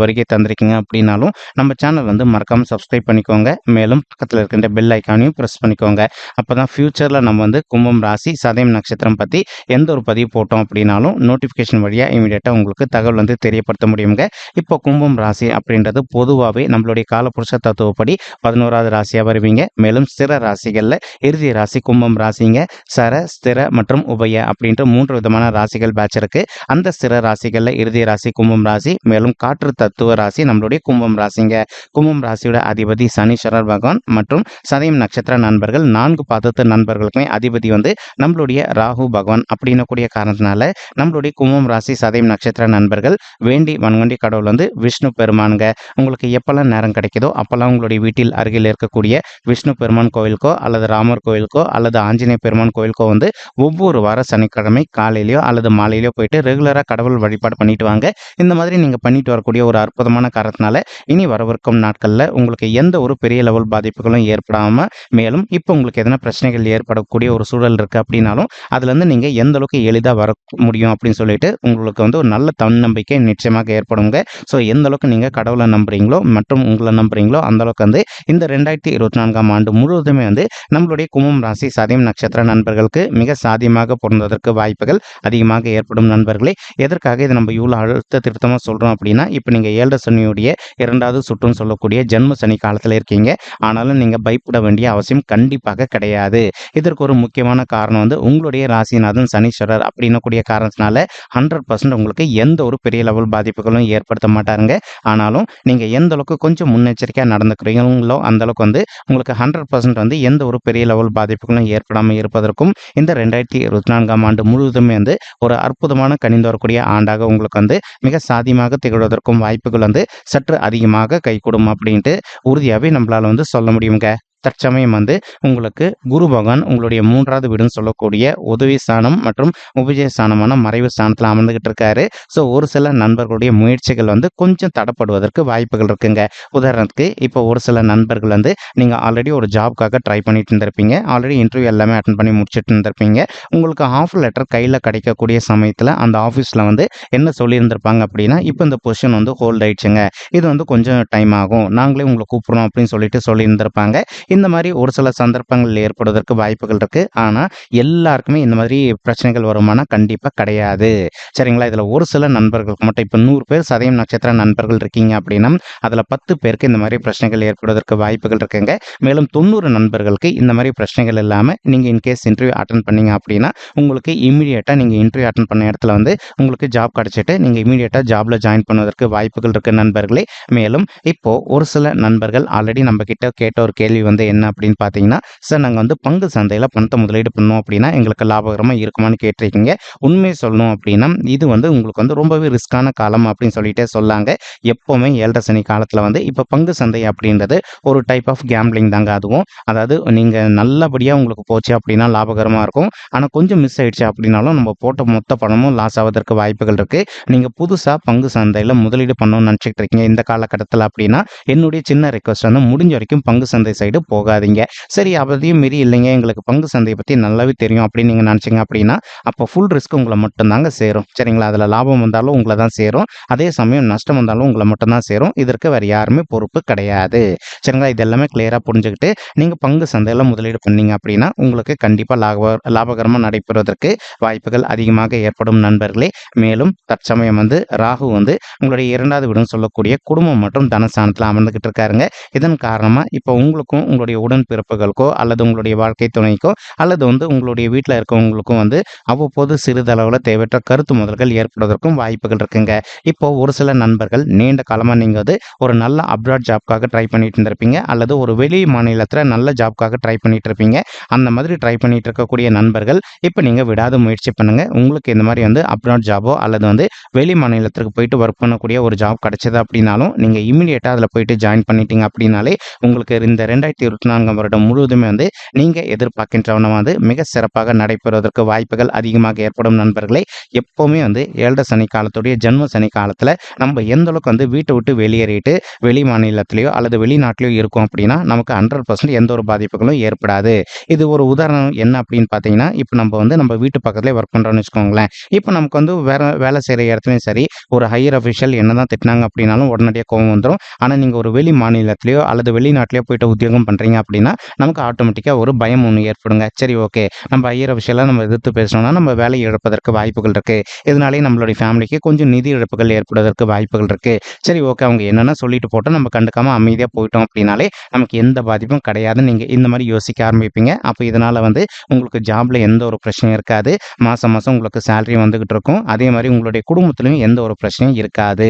வருகை தந்திருக்கீங்க அப்படின்னாலும் நம்ம சேனல் வந்து மறக்காமல் சப்ஸ்கிரைப் பண்ணிக்கோங்க. மேலும் பக்கத்தில் இருக்கின்ற பெல் ஐக்கானையும் ப்ரெஸ் பண்ணிக்கோங்க. அப்போ தான் ஃப்யூச்சரில் நம்ம வந்து கும்பம் ராசி சதயம் நட்சத்திரம் பற்றி எந்த ஒரு பதிவு போட்டோம் அப்படின்னாலும் நோட்டிஃபிகேஷன் வழியாக இமீடியட்டாக உங்களுக்கு தகவல் வந்து தெரியப்படுத்த முடியுங்க. இப்போ கும்பம் ராசி அப்படின்றது பொதுவாகவே நம்மளுடைய காலப்புருஷ தத்துவப்படி பதினோராவது ராசியாக வருவீங்க. மேலும் ஸ்திர ராசிகளில் இறுதி ராசி கும்பம் ராசிங்க. சர ஸ்திர மற்றும் உபய அப்படின்ற மூன்று விதமான ராசிகள் பேட்ச் இருக்கு. அந்த ஸ்திர ராசிகளில் இறுதி ராசி கும்பம் ராசி. மேலும் காற்று தத்துவ ராசி நம்மளுடைய கும்பம் ராசிங்க. கும்பம் ராசியோட அதிபதி சனீஸ்வரர் பகவான் மற்றும் சதயம் நட்சத்திர நண்பர்கள் நான்கு பாதத்து நண்பர்களுக்குமே அதிபதி வந்து நம்மளுடைய ராகு பகவான் அப்படின்னு கூடிய காரணத்தினால நம்மளுடைய கும்பம் ராசி சதயம் நட்சத்திர நண்பர்கள் வேண்டி வன்கொண்டி கடவுள் வந்து விஷ்ணு பெருமானுங்க. உங்களுக்கு எப்பெல்லாம் நேரம் கிடைக்குதோ அப்பெல்லாம் உங்களுடைய வீட்டில் அருகில் இருக்கக்கூடிய விஷ்ணு பெருமான் கோவிலுக்கோ அல்லது ராமர் கோவிலுக்கோ அல்லது ஆஞ்சநேய பெருமான் கோவிலுக்கோ வந்து ஒவ்வொரு வார சனிக்கிழமை காலையிலையோ அல்லது மாலையிலையோ போயிட்டு ரெகுலராக கடவுள் வழிபாடு பண்ணிட்டு வாங்க. இந்த மாதிரி நீங்கள் பண்ணிட்டு வரக்கூடிய ஒரு அற்புதமான காரணத்தினால இனி வரவிருக்கும் நாட்களில் உங்களுக்கு எந்த ஒரு பெரிய லெவல் பாதிப்புகளும் ஏற்படாமல் மேலும் இப்போ உங்களுக்கு எதனா பிரச்சனைகள் ஏற்படக்கூடிய ஒரு சூழல் இருக்குது அப்படின்னாலும் அதுலேருந்து நீங்கள் எந்த அளவுக்கு எளிதாக வர முடியும் அப்படின்னு சொல்லிட்டு உங்களுக்கு வந்து ஒரு நல்ல தன்னம்பிக்கை நிச்சயமாக ஏற்படுங்க. ஸோ எந்த அளவுக்கு நீங்கள் கடவுளை நம்புறீங்களோ மற்றும் உங்களை நம்புறீங்களோ அந்த அளவுக்கு வந்து இந்த ரெண்டாயிரத்தி இருபத்தி நான்காம் ஆண்டு முழுவதுமே வந்து நம்மளுடைய கும்பம் ராசி சதயம் நட்சத்திர நண்பர்களுக்கு மிக சாதியமாக பொருந்துவதற்கு வாய்ப்புகள் அதிகமாக ஏற்படும் நண்பர்களே. எதற்காக இதை நம்ம இவ்வளோ அழுத்த திருத்தமாக சொல்கிறோம் அப்படின்னா இப்போ நீங்கள் ஏழரை சனியுடைய இரண்டாவது சுற்றுன்னு சொல்லக்கூடிய ஜென்ம சனி காலத்தில் இருக்கீங்க. ஆனாலும் நீங்கள் பயப்பட வேண்டிய அவசியம் கண்டிப்பாக கிடையாது. இதற்கு ஒரு முக்கியமான காரணம் வந்து உங்களுடைய ராசிநாதன் சனீஸ்வரர் அப்படின்னக்கூடிய காரணத்தினால ஹண்ட்ரட் பர்சன்ட் உங்களுக்கு எந்த ஒரு பெரிய லெவல் பாதிப்புகளும் ஏற்படுத்த மாட்டாருங்க. ஆனாலும் நீங்கள் எந்த அளவுக்கு கொஞ்சம் முன்னெச்சரிக்கையாக நடந்துக்கிறீங்களோ அந்த அளவுக்கு வந்து உங்களுக்கு ஹண்ட்ரட் பர்சன்ட் வந்து எந்த ஒரு பெரிய லெவல் பாதிப்புகளும் ஏற்படாமல் இருப்பதற்கும் இந்த ரெண்டாயிரத்தி இருபத்தி நான்காம் ஆண்டு முழுவதுமே வந்து ஒரு அற்புதமான கணிந்து வரக்கூடிய ஆண்டாக உங்களுக்கு வந்து மிக சாதியமாக திகழ்வதற்கும் வாய்ப்புகள் வந்து சற்று அதிகமாக கைகூடும் அப்படின்ட்டு உறுதியாகவே நம்மளால் வந்து சொல்ல முடியுங்க தற்சமயம் வந்து உங்களுக்கு குரு பகவான் உங்களுடைய மூன்றாவது வீடுன்னு சொல்லக்கூடிய உதவி ஸ்தானம் மற்றும் உபஜய ஸ்தானமான மறைவு ஸ்தானத்தில் அமர்ந்துகிட்டு இருக்காரு. ஸோ ஒரு சில நண்பர்களுடைய முயற்சிகள் வந்து கொஞ்சம் தடப்படுவதற்கு வாய்ப்புகள் இருக்குங்க. உதாரணத்துக்கு இப்போ ஒரு சில நண்பர்கள் வந்து நீங்கள் ஆல்ரெடி ஒரு ஜாப்க்காக ட்ரை பண்ணிட்டு இருந்திருப்பீங்க. ஆல்ரெடி இன்டர்வியூ எல்லாமே அட்டன் பண்ணி முடிச்சுட்டு இருந்திருப்பீங்க. உங்களுக்கு ஆஃபர் லெட்டர் கையில் கிடைக்கக்கூடிய சமயத்தில் அந்த ஆஃபீஸில் வந்து என்ன சொல்லியிருந்திருப்பாங்க அப்படின்னா இப்போ இந்த பொசிஷன் வந்து ஹோல்ட் ஆயிடுச்சுங்க. இது வந்து கொஞ்சம் டைம் ஆகும். நாங்களே உங்களை கூப்பிட்றோம் அப்படின்னு சொல்லிட்டு சொல்லியிருந்திருப்பாங்க. இந்த மாதிரி ஒரு சில சந்தர்ப்பங்கள் ஏற்படுவதற்கு வாய்ப்புகள் இருக்குது ஆனால் எல்லாருக்குமே இந்த மாதிரி பிரச்சனைகள் வருமானா கண்டிப்பாக கிடையாது. சரிங்களா? இதில் ஒரு சில நண்பர்களுக்கு மட்டும் இப்போ நூறு பேர் சதயம் நட்சத்திர நண்பர்கள் இருக்கீங்க அப்படின்னா அதில் பத்து பேருக்கு இந்த மாதிரி பிரச்சனைகள் ஏற்படுவதற்கு வாய்ப்புகள் இருக்குங்க. மேலும் தொண்ணூறு நண்பர்களுக்கு இந்த மாதிரி பிரச்சனைகள் இல்லாமல் நீங்கள் இன்கேஸ் இன்டர்வியூ அட்டன் பண்ணீங்க அப்படின்னா உங்களுக்கு இமீடியட்டாக நீங்கள் இன்டர்வியூ அட்டன் பண்ண இடத்துல வந்து உங்களுக்கு ஜாப் கிடச்சிட்டு நீங்கள் இமீடியட்டாக ஜாபில் ஜாயின் பண்ணுவதற்கு வாய்ப்புகள் இருக்குது நண்பர்களே. மேலும் இப்போது ஒரு சில நண்பர்கள் ஆல்ரெடி நம்ம கிட்ட கேட்ட ஒரு கேள்வி வந்து என்ன அப்படின்னு பார்த்தீங்கன்னா சார் நாங்கள் வந்து பங்கு சந்தையில் பணத்தை முதலீடு பண்ணோம் அப்படின்னா எங்களுக்கு லாபகரமாக இருக்குமான்னு கேட்டிருக்கீங்க. உண்மையை சொல்லணும் அப்படின்னா இது வந்து உங்களுக்கு வந்து ரொம்பவே ரிஸ்க்கான காலம் அப்படின்னு சொல்லிட்டே சொல்லாங்க. எப்போவுமே ஏழரை சனி காலத்தில் வந்து இப்போ பங்கு சந்தை அப்படின்றது ஒரு டைப் ஆஃப் கேம்பிளிங் தாங்க அதுவும். அதாவது நீங்கள் நல்லபடியாக உங்களுக்கு போச்சு அப்படின்னா லாபகரமாக இருக்கும். ஆனால் கொஞ்சம் மிஸ் ஆயிடுச்சு அப்படின்னாலும் நம்ம போட்ட மொத்த பணமும் லாஸ் ஆவதற்கு வாய்ப்புகள் இருக்குது நீங்கள் புதுசாக பங்கு சந்தையில் முதலீடு பண்ணணும்னு நினச்சிக்கிட்டு இருக்கீங்க இந்த காலகட்டத்தில் அப்படின்னா என்னுடைய சின்ன ரெக்வஸ்ட் வந்து முடிஞ்ச வரைக்கும் பங்கு சந்தை சைடு போகாதீங்க. சரி அதையும் மீறி இல்லைங்க. எங்களுக்கு பங்கு சந்தையை பற்றி நல்லாவே தெரியும் அப்படின்னு நீங்கள் நினச்சிங்க அப்படின்னா அப்போ ஃபுல் ரிஸ்க் உங்களை மட்டும்தாங்க சேரும். சரிங்களா? அதில் லாபம் வந்தாலும் உங்களை தான் சேரும். அதே சமயம் நஷ்டம் வந்தாலும் உங்களை மட்டும்தான் சேரும். இதற்கு வேறு யாருமே பொறுப்பு கிடையாது. சரிங்களா? இது எல்லாமே கிளியராக புரிஞ்சுக்கிட்டு நீங்கள் பங்கு சந்தையில் முதலீடு பண்ணீங்க அப்படின்னா உங்களுக்கு கண்டிப்பாக லாப லாபகரமாக நடைபெறுவதற்கு வாய்ப்புகள் அதிகமாக ஏற்படும் நண்பர்களே. மேலும் தற்சமயம் வந்து ராகு வந்து உங்களுடைய இரண்டாவது வீடுன்னு சொல்லக்கூடிய குடும்பம் மற்றும் தனஸ்தானத்தில் அமர்ந்துக்கிட்டு இருக்காருங்க. இதன் காரணமாக இப்போ உங்களுக்கும் உங்களுடைய உடன் உடன்பிறப்புகளுக்கோ அல்லது உங்களுடைய வாழ்க்கை துணைக்கோ அல்லது வந்து உங்களுடைய வீட்டில் இருக்கவங்களுக்கும் வந்து அவ்வப்போது சிறிதளவில் தேவையற்ற கருத்து முதல்கள் ஏற்படுவதற்கும் வாய்ப்புகள் இருக்குங்க. இப்போ ஒரு சில நண்பர்கள் நீண்ட காலமாக நீங்கள் வந்து ஒரு நல்ல அப்ராட் ஜாப்க்காக ட்ரை பண்ணிட்டு இருந்திருப்பீங்க. அல்லது ஒரு வெளி மாநிலத்தில் நல்ல ஜாப்க்காக ட்ரை பண்ணிட்டு இருப்பீங்க. அந்த மாதிரி ட்ரை பண்ணிட்டு இருக்கக்கூடிய நண்பர்கள் இப்போ நீங்கள் விடாத முயற்சி பண்ணுங்க. உங்களுக்கு இந்த மாதிரி வந்து அப்ராட் ஜாபோ அல்லது வந்து வெளி மாநிலத்திற்கு போயிட்டு ஒர்க் பண்ணக்கூடிய ஒரு ஜாப் கிடைச்சது அப்படின்னாலும் நீங்கள் இமீடியட்டாக அதில் போயிட்டு ஜாயின் பண்ணிட்டீங்க அப்படின்னாலே உங்களுக்கு இந்த ரெண்டாயிரத்தி இருபத்தி நான்காம் வருடம் முழுவதுமே வந்து நீங்கள் எதிர்பார்க்கின்றவன வந்து மிக சிறப்பாக நடைபெறுவதற்கு வாய்ப்புகள் அதிகமாக ஏற்படும் நண்பர்களை. எப்போவுமே வந்து ஏழரை சனி காலத்துடைய ஜென்ம சனி காலத்தில் நம்ம எந்த அளவுக்கு வந்து வீட்டை விட்டு வெளியேறிட்டு வெளி மாநிலத்திலேயோ அல்லது வெளிநாட்டிலேயோ இருக்கும் அப்படின்னா நமக்கு ஹண்ட்ரட் பர்சன்ட் எந்த ஒரு பாதிப்புகளும் ஏற்படாது. இது ஒரு உதாரணம் என்ன அப்படின்னு பார்த்தீங்கன்னா இப்போ நம்ம வந்து நம்ம வீட்டு பக்கத்துலேயே ஒர்க் பண்ணுறோம்னு வச்சுக்கோங்களேன். இப்போ நமக்கு வந்து வேற வேலை செய்கிற இடத்துலையும் சரி ஒரு ஹையர் அஃபிஷியல் என்ன தான் திட்டினாங்க அப்படின்னாலும் உடனடியாக கோவம் வந்துடும் ஆனால் நீங்கள் ஒரு வெளி மாநிலத்திலையோ அல்லது வெளிநாட்டிலையோ போயிட்டு உத்தியோகம் பண்ணுறீங்க அப்படின்னா நமக்கு ஆட்டோமேட்டிக்காக ஒரு பயம் ஒன்று ஏற்படுங்க. சரி ஓகே நம்ம ஹையர் அஃபிஷியலாக நம்ம எதிர்த்து பேசணும்னா நம்ம வேலை இழப்பதற்கு வாய்ப்புகள் இருக்குது இதனாலேயே நம்மளுடைய ஃபேமிலிக்கு கொஞ்சம் நிதி இழப்புகள் ஏற்படுவதற்கு வாய்ப்புகள் இருக்குது சரி ஓகே அவங்க என்னென்ன சொல்லிட்டு போட்டோம் நம்ம கண்டுக்காமல் அமைதியாக போயிட்டோம் அப்படின்னாலே நமக்கு எந்த பாதிப்பும் கிடையாதுன்னு நீங்கள் இந்த மாதிரி யோசிக்க ஆரம்பிப்பீங்க. அப்போ இதனால் வந்து உங்களுக்கு ஜாபில் எந்த ஒரு பிரச்சனையும் இருக்காது. மாதம் மாதம் உங்களுக்கு சேலரி வந்துகிட்டு இருக்கும். அதே மாதிரி உங்களுடைய குடும்பத்துலையும் எந்த ஒரு பிரச்சனையும் இருக்காது.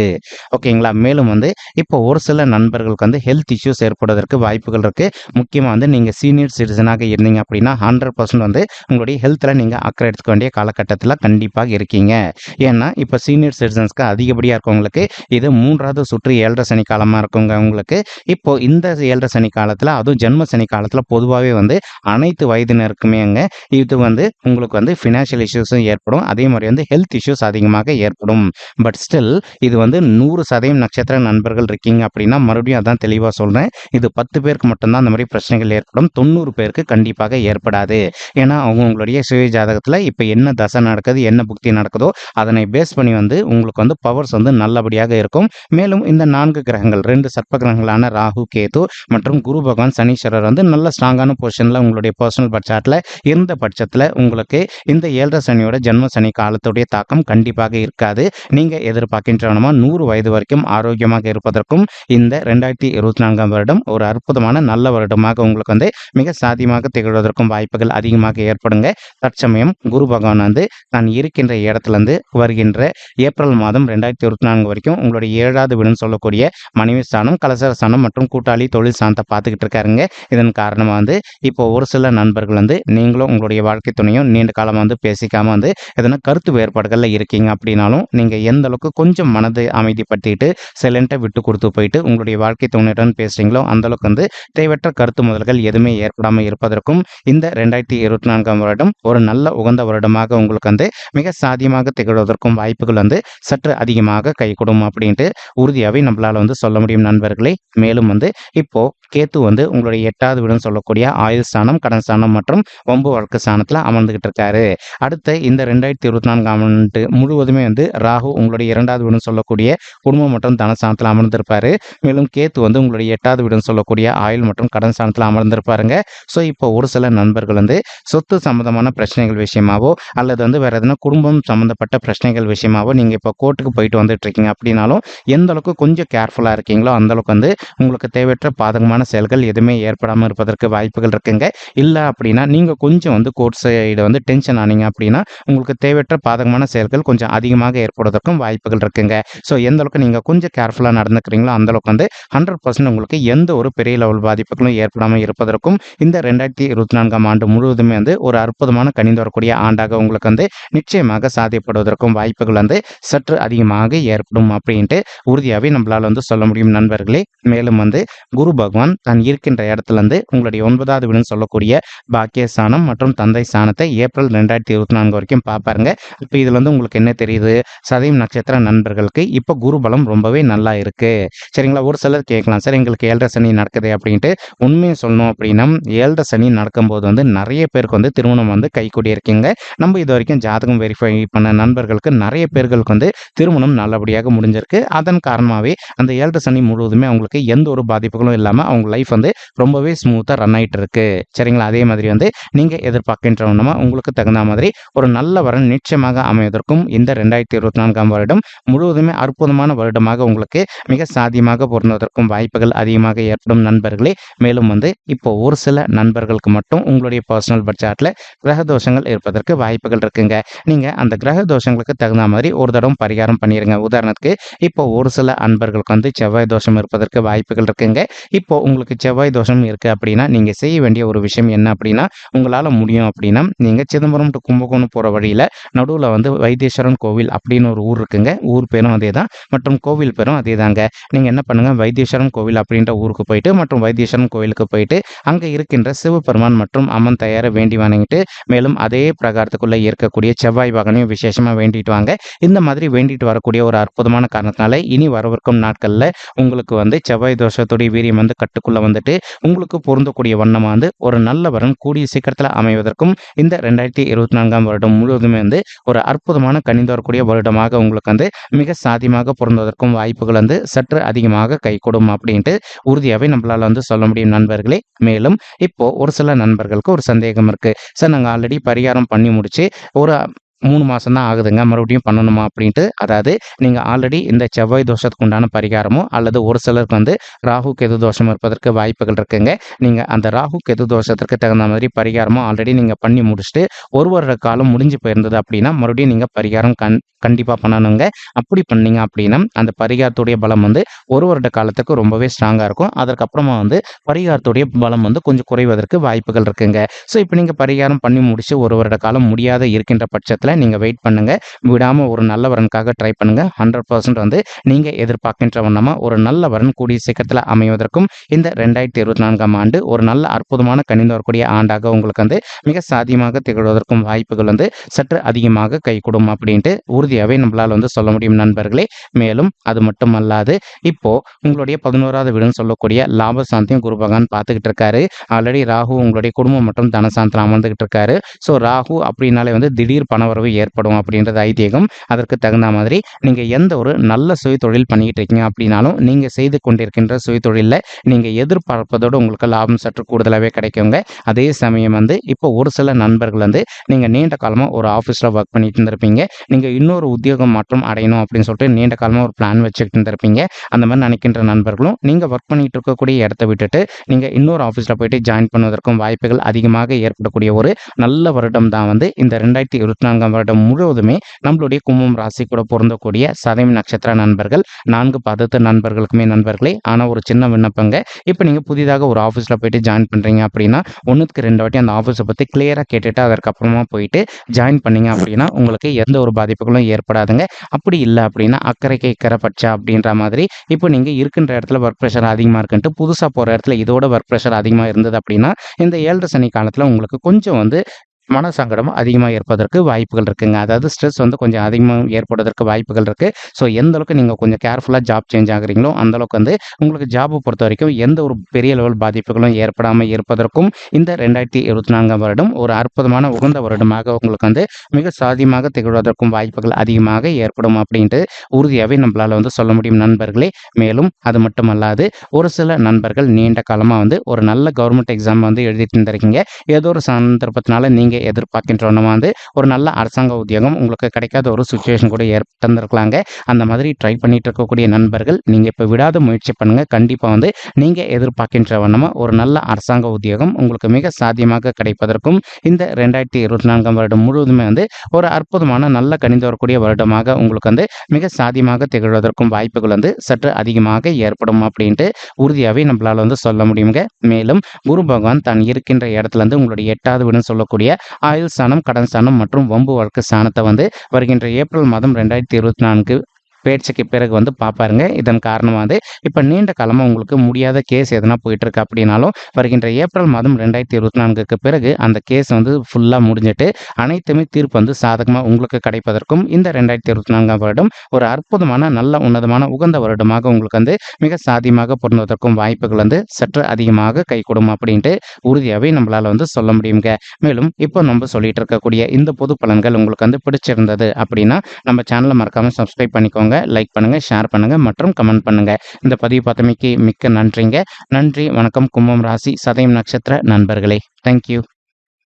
ஓகேங்களா? மேலும் வந்து இப்போ ஒரு சில நண்பர்களுக்கு வந்து ஹெல்த் இஷ்யூஸ் ஏற்படுவதற்கு வாய்ப்புகள் இருக்குது முக்கியமாக வந்து நீங்கள் சீனியர் சிட்டிசனாக இருந்தீங்க அப்படின்னா ஹண்ட்ரட் பர்சன்ட் வந்து உங்களுடைய ஹெல்த்தில் நீங்கள் அக்கறை எடுத்துக்க வேண்டிய காலகட்டத்தில் கண்டிப்பாக இருக்கீங்க. ஏன்னா இப்போ சீனியர் சிட்டிசன்ஸ்க்கு அதிகப்படியாக இருக்கவங்களுக்கு இது மூன்றாவது சுற்று ஏழரை சனி காலமாக இருக்குங்க உங்களுக்கு. இப்போ இந்த ஏழரை சனி காலத்தில் அதுவும் ஜென்ம சனி காலத்தில் பொதுவாகவே வந்து அனைத்து வயதினருக்குமேங்க இது வந்து உங்களுக்கு வந்து ஃபினான்ஷியல் இஷ்யூஸும் ஏற்படும். அதே மாதிரி வந்து ஹெல்த் இஷ்யூஸ் அதிகமாக ஏற்படும். பட் ஸ்டில் இது வந்து நூறு சதவீதம் நட்சத்திர நண்பர்கள் இருக்கீங்க அப்படின்னா மறுபடியும் அதான் தெளிவாக சொல்கிறேன் இது பத்து பேருக்கு மட்டும்தான் அந்த மாதிரி பிரச்சனைகள் ஏற்படும். தொண்ணூறு பேருக்கு கண்டிப்பாக ஏற்படாது. ஏன்னா அவங்களுடைய சுய ஜாதகத்தில் இப்போ என்ன தசை நடக்குது என்ன புக்தி நடக்குதோ அதனை பேஸ் பண்ணி வந்து உங்களுக்கு வந்து பவர்ஸ் வந்து நல்லபடியாக இருக்கும். மேலும் இந்த நான்கு கிரகங்கள் ரெண்டு சர்ப்ப கிரகங்களான ராகு கேது மற்றும் குரு பகவான் சனீஸ்வரர் வந்து நல்ல ஸ்ட்ராங்கான பொசிஷனில் உங்களுடைய பர்சனல் பட்சாட்டில் இருந்த பட்சத்தில் உங்களுக்கு இந்த ஏழரை சனியோட ஜென்ம சனி காலத்துடைய தாக்கம் கண்டிப்பாக இருக்காது. நீங்கள் எதிர்பார்க்கின்றவனமா நூறு வயது வரைக்கும் ஆரோக்கியமாக இருப்பதற்கும் இந்த ரெண்டாயிரத்தி இருபத்தி நான்காம் வருடம் ஒரு அற்புதமான நல்ல வருடமாக உங்களுக்கு வந்து மிக சாத்தியமாக திகழ்வதற்கும் வாய்ப்புகள் அதிகமாக ஏற்படுங்க. தற்சமயம் குரு பகவான் வந்து நான் இருக்கின்ற இடத்துலேருந்து வருகின்ற ஏப்ரல் மாதம் ரெண்டாயிரத்தி இருபத்தி நான்கு வரைக்கும் உங்களுடைய ஏழாவது வீடுன்னு சொல்லக்கூடிய மனைவி ஸ்தானம் கலசர ஸ்தானம் மற்றும் கூட்டாளி தொழில் ஸ்தானத்தை பார்த்துக்கிட்டு இருக்காருங்க. இதன் காரணமாக வந்து இப்போ ஒரு சில நண்பர்கள் வந்து நீங்களும் உங்களுடைய வாழ்க்கை துணையும் நீண்ட காலமாக வந்து பேசிக்காமல் வந்து எதனா கருத்து வேறுபாடுகளில் இருக்கீங்க அப்படின்னாலும் நீங்கள் எந்த அளவுக்கு கொஞ்சம் மனதை அமைதிப்படுத்திட்டு சைலண்ட்டாக விட்டு கொடுத்து போயிட்டு உங்களுடைய வாழ்க்கை துணையுடன் பேசுகிறீங்களோ அந்தளவுக்கு வந்து தேவையற்ற கருத்து முதல்கள் எதுவுமே ஏற்படாமல் இருப்பதற்கும் இந்த ரெண்டாயிரத்தி இருபத்தி நான்காம் வருடம் ஒரு நல்ல உகந்த வருடமாக உங்களுக்கு வந்து மிக சாத்தியமாக திகழ்வதற்கும் வாய்ப்புகள் வந்து சற்று அதிகமாக கைகூடும் அப்படின்ட்டு உறுதியாகவே நம்மளால் வந்து சொல்ல முடியும் நண்பர்களே. மேலும் வந்து இப்போ கேத்து வந்து உங்களுடைய எட்டாவது வீடுன்னு சொல்லக்கூடிய ஆயுள் ஸ்தானம் கடன் ஸ்தானம் மற்றும் ஒம்பு வழக்கு ஸ்தானத்தில் அமர்ந்துகிட்டு இருக்காரு. அடுத்த இந்த ரெண்டாயிரத்தி இருபத்தி நான்காம் ஆண்டு முழுவதுமே வந்து ராகு உங்களுடைய இரண்டாவது வீடுன்னு சொல்லக்கூடிய குடும்பம் மற்றும் தனஸ்தானத்தில் அமர்ந்திருப்பாரு. மேலும் கேத்து வந்து உங்களுடைய எட்டாவது வீடுன்னு சொல்லக்கூடிய ஆயுள் மற்றும் கடன் ஸ்தானத்தில் அமர்ந்திருப்பாருங்க. ஸோ இப்போ ஒரு சில நண்பர்கள் வந்து சொத்து சம்மந்தமான பிரச்சனைகள் விஷயமாவோ அல்லது வந்து வேற எதனா குடும்பம் சம்மந்தப்பட்ட பிரச்சனைகள் விஷயமாவோ நீங்கள் இப்போ கோர்ட்டுக்கு போயிட்டு வந்துட்டு இருக்கீங்க அப்படின்னாலும் எந்த அளவுக்கு கொஞ்சம் கேர்ஃபுல்லாக இருக்கீங்களோ அந்த அளவுக்கு வந்து உங்களுக்கு தேவையற்ற பாதகமான செயல்கள் எதுவுமே ஏற்படாமல் இருப்பதற்கு வாய்ப்புகள் இருக்குங்க. இல்லை அப்படின்னா நீங்கள் கொஞ்சம் வந்து கோர்ட் சைடு வந்து டென்ஷன் ஆனீங்க அப்படின்னா உங்களுக்கு தேவையற்ற பாதகமான செயல்கள் கொஞ்சம் அதிகமாக ஏற்படுவதற்கும் வாய்ப்புகள் இருக்குங்க. ஸோ எந்த அளவுக்கு நீங்கள் கொஞ்சம் கேர்ஃபுல்லாக நடந்துக்கிறீங்களோ அந்த அளவுக்கு வந்து ஹண்ட்ரட் பர்சன்ட் உங்களுக்கு எந்த ஒரு பெரிய லெவல் பாதிப்புகளும் ஏற்படாமல் இருப்பதற்கும் இந்த ரெண்டாயிரத்தி இருபத்தி நான்காம் ஆண்டு முழுவதுமே வந்து ஒரு அற்புதமான கணிந்து வரக்கூடிய ஆண்டாக உங்களுக்கு வந்து நிச்சயமாக சாத்தியப்படுவதற்கும் வாய்ப்புகள் வந்து சற்று அதிகமாக ஏற்படும் அப்படின்ட்டு உறுதியாகவே நம்மளால் வந்து சொல்ல முடியும் நண்பர்களே. மேலும் வந்து குரு பகவான் தான் இருக்கின்ற இடத்துல இருந்து உங்களுடைய ஒன்பதாவது வீடுன்னு சொல்லக்கூடிய பாக்கிய ஸ்தானம் மற்றும் தந்தை ஸ்தானத்தை ஏப்ரல் ரெண்டாயிரத்தி இருபத்தி நான்கு வரைக்கும் பார்ப்பாருங்க இப்போ இதில் வந்து உங்களுக்கு என்ன தெரியுது? சதயம் நட்சத்திர நண்பர்களுக்கு இப்போ குரு பலம் ரொம்பவே நல்லா இருக்கு. சரிங்களா? ஒரு சிலர் கேட்கலாம். சார் எங்களுக்கு ஏழரை சனி நடக்குது அப்படின்ட்டு உண்மையை சொல்லணும் அப்படின்னா ஏழரை சனி நடக்கும்போது வந்து நிறைய பேருக்கு வந்து திருமணம் வந்து கைகூடி இருக்கீங்க நம்ம இது வரைக்கும் ஜாதகம் வெரிஃபை பண்ண நண்பர்களுக்கு நிறைய பேர்களுக்கு வந்து திருமணம் நல்லபடியாக முடிஞ்சிருக்கு. அதன் காரணமாகவே அந்த ஏழரை சனி முழுவதுமே அவங்களுக்கு எந்த ஒரு பாதிப்புகளும் இல்லாமல் அவங்க உங்கள் லைஃப் வந்து ரொம்பவே ஸ்மூத்தாக ரன் ஆகிட்டு இருக்கு சரிங்களா? அதே மாதிரி வந்து நீங்கள் எதிர்பார்க்கின்ற ஒன்றுமா உங்களுக்கு தகுந்த மாதிரி ஒரு நல்ல வரன் நிச்சயமாக அமைவதற்கும் இந்த ரெண்டாயிரத்தி இருபத்தி நான்காம் வருடம் முழுவதுமே அற்புதமான வருடமாக உங்களுக்கு மிக சாதியமாக பொருந்துவதற்கும் வாய்ப்புகள் அதிகமாக ஏற்படும் நண்பர்களே. மேலும் வந்து இப்போ ஒரு சில நண்பர்களுக்கு மட்டும் உங்களுடைய பர்சனல் பட்ஜெட்டில் கிரக தோஷங்கள் இருப்பதற்கு வாய்ப்புகள் இருக்குங்க. நீங்கள் அந்த கிரக தோஷங்களுக்கு தகுந்த மாதிரி ஒரு தடவை பரிகாரம் பண்ணிடுங்க உதாரணத்துக்கு இப்போ ஒரு சில அன்பர்களுக்கு வந்து செவ்வாய் தோஷம் இருப்பதற்கு வாய்ப்புகள் இருக்குங்க. இப்போ உங்களுக்கு செவ்வாய் தோஷம் இருக்குது அப்படின்னா நீங்கள் செய்ய வேண்டிய ஒரு விஷயம் என்ன அப்படின்னா உங்களால் முடியும் அப்படின்னா நீங்கள் சிதம்பரம் டு கும்பகோணம் போகிற வழியில் நடுவில் வந்து வைத்தீஸ்வரன் கோவில் அப்படின்னு ஒரு ஊர் இருக்குங்க. ஊர் பேரும் அதே தான் மற்றும் கோவில் பேரும் அதே தாங்க நீங்கள் என்ன பண்ணுங்கள் வைத்தீஸ்வரன் கோவில் அப்படின்ற ஊருக்கு போயிட்டு மற்றும் வைத்தீஸ்வரன் கோவிலுக்கு போயிட்டு அங்கே இருக்கின்ற சிவபெருமான் மற்றும் அம்மன் தயார வேண்டி வணங்கிட்டு மேலும் அதே பிரகாரத்துக்குள்ளே இருக்கக்கூடிய செவ்வாய் பகனையும் விசேஷமாக வேண்டிட்டு வாங்க. இந்த மாதிரி வேண்டிட்டு வரக்கூடிய ஒரு அற்புதமான காரணத்தினால இனி வரவிருக்கும் நாட்களில் உங்களுக்கு வந்து செவ்வாய் தோஷத்துடைய வீரியம் வந்து கட்டுக்குள்ளே வந்துட்டு உங்களுக்கு பொருந்தக்கூடிய வண்ணமாக வந்து ஒரு நல்ல வரன் கூடிய சீக்கிரத்தில் அமைவதற்கும் இந்த ரெண்டாயிரத்தி இருபத்தி நான்காம் வருடம் முழுவதுமே வந்து ஒரு அற்புதமான கணிந்து வரக்கூடிய வருடமாக உங்களுக்கு வந்து மிக சாதியமாக பொருந்துவதற்கும் வாய்ப்புகள் வந்து சற்று அதிகமாக கைகூடும் அப்படின்ட்டு உறுதியாகவே நம்மளால் வந்து சொல்ல முடியும் நண்பர்களே. மேலும் இப்போ ஒரு சில நண்பர்களுக்கு ஒரு சந்தேகம் இருக்கு. சார் நாங்கள் ஆல்ரெடி பரிகாரம் பண்ணி முடிச்சு ஒரு மூணு மாதம் தான் ஆகுதுங்க. மறுபடியும் பண்ணணுமா அப்படின்ட்டு அதாவது நீங்கள் ஆல்ரெடி இந்த செவ்வாய் தோஷத்துக்கு உண்டான பரிகாரமோ அல்லது ஒரு சிலருக்கு வந்து ராகு கெது தோஷம் இருப்பதற்கு வாய்ப்புகள் இருக்குங்க. நீங்கள் அந்த ராகு கெது தோஷத்திற்கு தகுந்த மாதிரி பரிகாரமோ ஆல்ரெடி நீங்கள் பண்ணி முடிச்சுட்டு ஒரு வருட காலம் முடிஞ்சு போயிருந்தது அப்படின்னா மறுபடியும் நீங்கள் பரிகாரம் கண் கண்டிப்பாக பண்ணணுங்க. அப்படி பண்ணீங்க அப்படின்னா அந்த பரிகாரத்துடைய பலம் வந்து ஒரு வருட காலத்துக்கு ரொம்பவே ஸ்ட்ராங்காக இருக்கும். அதற்கப்புறமா வந்து பரிகாரத்துடைய பலம் வந்து கொஞ்சம் குறைவதற்கு வாய்ப்புகள் இருக்குங்க. ஸோ இப்போ நீங்கள் பரிகாரம் பண்ணி முடிச்சு ஒரு வருட காலம் முடியாத இருக்கின்ற பட்சத்தில் நீங்கள் வெயிட் பண்ணுங்க. விடாமல் ஒரு நல்ல வரனுக்காக ட்ரை பண்ணுங்க. ஹண்ட்ரட் பர்சன்ட் வந்து நீங்கள் எதிர்பார்க்கின்ற வண்ணமாக ஒரு நல்ல வரன் கூடிய சீக்கிரத்தில் அமைவதற்கும் இந்த ரெண்டாயிரத்தி இருபத்தி நான்காம் ஆண்டு ஒரு நல்ல அற்புதமான கணிந்து வரக்கூடிய ஆண்டாக உங்களுக்கு வந்து மிக சாத்தியமாக திகழ்வதற்கும் வாய்ப்புகள் வந்து சற்று அதிகமாக கைகூடும் அப்படின்ட்டு உறுதியாகவே நம்மளால் வந்து சொல்ல முடியும் நண்பர்களே. மேலும் அது மட்டும் அல்லாது இப்போ உங்களுடைய பதினோராவது வீடுன்னு சொல்லக்கூடிய லாபசாந்தியும் குரு பகவான் பார்த்துக்கிட்டு இருக்காரு. ஆல்ரெடி ராகு உங்களுடைய குடும்பம் மற்றும் தனசாந்திரம் அமர்ந்துகிட்டு இருக்காரு. ஸோ ராகு அப்படின்னாலே வந்து திடீர் பணவரவு ஏற்படும் அப்படின்றது ஐதீகம். அதற்கு தகுந்த மாதிரி நீங்கள் எந்த ஒரு நல்ல சுய தொழில் பண்ணிக்கிட்டு இருக்கீங்க அப்படின்னாலும் நீங்கள் செய்து கொண்டிருக்கின்ற சுய தொழிலில் நீங்கள் எதிர்பார்ப்பதோடு உங்களுக்கு லாபம் சற்று கூடுதலாகவே கிடைக்குங்க. அதே சமயம் வந்து இப்போ ஒரு சில நண்பர்கள் வந்து நீங்கள் நீண்ட காலமாக ஒரு ஆஃபீஸில் ஒர்க் பண்ணிட்டு இருந்திருப்பீங்க. நீங்கள் இன்னொரு உத்தியோகம் மாற்றம் அடையணும் அப்படின்னு சொல்லிட்டு நீண்ட காலமாக ஒரு பிளான் வச்சுக்கிட்டு இருந்திருப்பீங்க. அந்த மாதிரி நினைக்கின்ற நண்பர்களும் நீங்கள் ஒர்க் பண்ணிட்டு இருக்கக்கூடிய இடத்த விட்டுட்டு நீங்கள் இன்னொரு ஆஃபீஸில் போயிட்டு ஜாயின் பண்ணுவதற்கும் வாய்ப்புகள் அதிகமாக ஏற்படக்கூடிய ஒரு நல்ல வருடம் தான் வந்து இந்த ரெண்டாயிரத்தி இருபத்தி நான்காம் வருடம் முழுவதுமே நம்மளுடைய கும்பம் ராசி கூட பொருந்தக்கூடிய சதயம் நட்சத்திர நண்பர்கள் நான்கு பதத்து நண்பர்களுக்குமே நண்பர்களே ஆனால் ஒரு சின்ன விண்ணப்பங்க. இப்போ நீங்கள் புதிதாக ஒரு ஆஃபீஸில் போயிட்டு ஜாயின் பண்ணுறீங்க அப்படின்னா ஒன்றுக்கு ரெண்டு வாட்டி அந்த ஆஃபீஸை பற்றி கிளியராக கேட்டுட்டு அதற்கப்புறமா போயிட்டு ஜாயின் பண்ணீங்க அப்படின்னா உங்களுக்கு எந்த ஒரு பாதிப்புகளும் ஏற்படாதுங்க. அப்படி இல்லை அப்படின்னா அக்கறைக்கு இக்கரை பட்சா அப்படின்ற மாதிரி இப்போ நீங்கள் இருக்கின்ற இடத்துல ஒர்க் ப்ரெஷர் அதிகமாக இருக்குன்ட்டு புதுசாக போகிற இடத்துல இதோட ஒர்க் ப்ரெஷர் அதிகமாக இருந்தது அப்படின்னா இந்த ஏழரை சனி காலத்தில் உங்களுக்கு கொஞ்சம் வந்து மன சங்கடம் அதிகமாக ஏற்பதற்கு வாய்ப்புகள் இருக்குங்க. அதாவது ஸ்ட்ரெஸ் வந்து கொஞ்சம் அதிகமாக ஏற்படுவதற்கு வாய்ப்புகள் இருக்குது ஸோ எந்த அளவுக்கு நீங்கள் கொஞ்சம் கேர்ஃபுல்லாக ஜாப் சேஞ்ச் ஆகுறீங்களோ அந்த அளவுக்கு வந்து உங்களுக்கு ஜாபை பொறுத்த வரைக்கும் எந்த ஒரு பெரிய லெவல் பாதிப்புகளும் ஏற்படாமல் இருப்பதற்கும் இந்த ரெண்டாயிரத்தி இருபத்தி நான்காம் வருடம் ஒரு அற்புதமான உகந்த வருடமாக உங்களுக்கு வந்து மிக சாதியமாக திகழ்வதற்கும் வாய்ப்புகள் அதிகமாக ஏற்படும் அப்படின்ட்டு உறுதியாகவே நம்மளால் வந்து சொல்ல முடியும் நண்பர்களே. மேலும் அது மட்டுமல்லாது ஒரு சில நண்பர்கள் நீண்ட காலமாக வந்து ஒரு நல்ல கவர்மெண்ட் எக்ஸாம் வந்து எழுதிட்டு இருந்திருக்கீங்க. ஏதோ ஒரு சந்தர்ப்பத்தினால நீங்கள் எதிர்பார்க்கின்றவனமா வந்து ஒரு நல்ல அரசாங்க உத்தியோகம் உங்களுக்கு கிடைக்காத ஒரு சுச்சுவேஷன் கூட ஏற்பட்டிருந்திருக்கலாங்க அந்த மாதிரி ட்ரை பண்ணிட்டு இருக்கக்கூடிய நண்பர்கள் நீங்கள் இப்போ விடாத முயற்சி பண்ணுங்கள் கண்டிப்பாக வந்து நீங்கள் எதிர்பார்க்கின்ற வண்ணமாக ஒரு நல்ல அரசாங்க உத்தியோகம் உங்களுக்கு மிக சாத்தியமாக கிடைப்பதற்கும் இந்த ரெண்டாயிரத்தி இருபத்தி நான்காம் வருடம் முழுவதுமே வந்து ஒரு அற்புதமான நல்ல கணிந்து வரக்கூடிய வருடமாக உங்களுக்கு வந்து மிக சாத்தியமாக திகழ்வதற்கும் வாய்ப்புகள் வந்து சற்று அதிகமாக ஏற்படும் அப்படின்ட்டு உறுதியாகவே நம்மளால் வந்து சொல்ல முடியுங்க. மேலும் குரு பகவான் தான் இருக்கின்ற இடத்துல இருந்து உங்களுடைய எட்டாவது வீடுன்னு சொல்லக்கூடிய ஆயுள் ஸ்தானம் கடன் ஸ்தானம் மற்றும் வம்பு வழக்கு ஸ்தானத்தை வந்து வருகின்ற ஏப்ரல் மாதம் ரெண்டாயிரத்தி இருபத்தி நான்கு பேச்சுக்கு பிறகு வந்து பார்ப்பாருங்க. இதன் காரணமாக வந்து இப்போ நீண்ட காலமாக உங்களுக்கு முடியாத கேஸ் எதனா போயிட்டுருக்கு அப்படின்னாலும் வருகின்ற ஏப்ரல் மாதம் ரெண்டாயிரத்தி இருபத்தி நான்குக்கு பிறகு அந்த கேஸ் வந்து ஃபுல்லாக முடிஞ்சிட்டு அனைத்துமே தீர்ப்பு வந்து சாதகமாக உங்களுக்கு கிடைப்பதற்கும் இந்த ரெண்டாயிரத்தி இருபத்தி நான்காம் வருடம் ஒரு அற்புதமான நல்ல உன்னதமான உகந்த வருடமாக உங்களுக்கு வந்து மிக சாதியமாக பொருந்துவதற்கும் வாய்ப்புகள் வந்து சற்று அதிகமாக கைகூடும் அப்படின்ட்டு உறுதியாகவே நம்மளால் வந்து சொல்ல முடியுங்க. மேலும் இப்போ நம்ம சொல்லிட்டு இருக்கக்கூடிய இந்த பொது பலன்கள் உங்களுக்கு வந்து பிடிச்சிருந்தது அப்படின்னா நம்ம சேனலை மறக்காமல் சப்ஸ்கிரைப் பண்ணிக்கோங்க. பிடிச்சிருக்கவங்க லைக் பண்ணுங்கள் ஷேர் பண்ணுங்கள் மற்றும் கமெண்ட் பண்ணுங்கள் இந்த பதிவு பார்த்தமைக்கு மிக்க நன்றிங்க. நன்றி வணக்கம் கும்பம் ராசி சதயம் நட்சத்திர நண்பர்களே. தேங்க்யூ